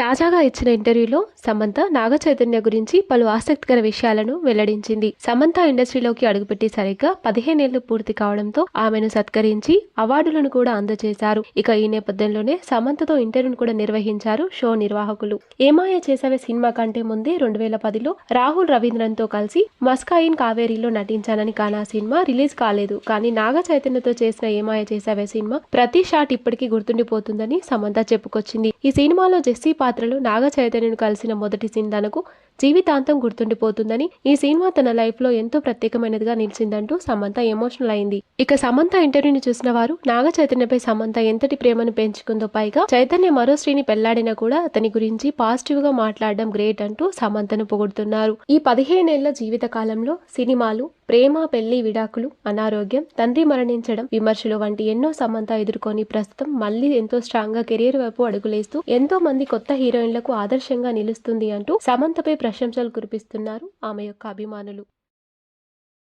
తాజాగా ఇచ్చిన ఇంటర్వ్యూలో సమంత నాగ చైతన్య గురించి పలు ఆసక్తికర విషయాలను వెల్లడించింది. సమంత ఇండస్ట్రీలోకి అడుగుపెట్టి సరిగ్గా పదిహేనేళ్ళు పూర్తి కావడంతో ఆమెను సత్కరించి అవార్డులను కూడా అందజేశారు. ఇక ఈ నేపథ్యంలోనే సమంతతో ఇంటర్వ్యూను కూడా నిర్వహించారు షో నిర్వాహకులు. ఏమాయ చేసావే సినిమా కంటే ముందే రెండు వేల పదిలో రాహుల్ రవీంద్రన్తో కలిసి మస్కాయిన్ కావేరీలో నటించానని కానా సినిమా రిలీజ్ కాలేదు. కానీ నాగ చైతన్యతో చేసిన ఏమాయ చేసావే సినిమా ప్రతి షాట్ ఇప్పటికీ గుర్తుండిపోతుందని సమంత చెప్పుకొచ్చింది. ఈ సినిమాలో జెస్సీ పాత్రలో నాగ చైతన్యను కలిసిన మొదటి సీన్ తనకు జీవితాంతం గుర్తుండిపోతుందని ఈ సినిమా తన లైఫ్లో ఎంతో ప్రత్యేకమైనదిగా నిలిచిందంటూ సమంత ఎమోషనల్ అయింది. ఇక సమంత ఇంటర్వ్యూని చూసిన వారు నాగ చైతన్యపై సమంత ఎంతటి ప్రేమను పెంచుకుందో పైగా చైతన్య మరో స్త్రీని పెళ్ళాడినా కూడా అతని గురించి పాజిటివ్గా మాట్లాడడం గ్రేట్ అంటూ సమంతను పొగుడుతున్నారు. ఈ పదిహేనేళ్ళ జీవిత కాలంలో సినిమాలు ప్రేమ పెళ్ళి విడాకులు అనారోగ్యం తండ్రి మరణించడం విమర్శలు వంటి ఎన్నో సమంత ఎదుర్కొని ప్రస్తుతం మళ్ళీ ఎంతో స్ట్రాంగ్గా కెరీర్ వైపు అడుగులేస్తూ ఎంతో మంది కొత్త హీరోయిన్లకు ఆదర్శంగా నిలుస్తుంది అంటూ సమంతపై ప్రశంసలు కురిపిస్తున్నారు ఆమె యొక్క అభిమానులు.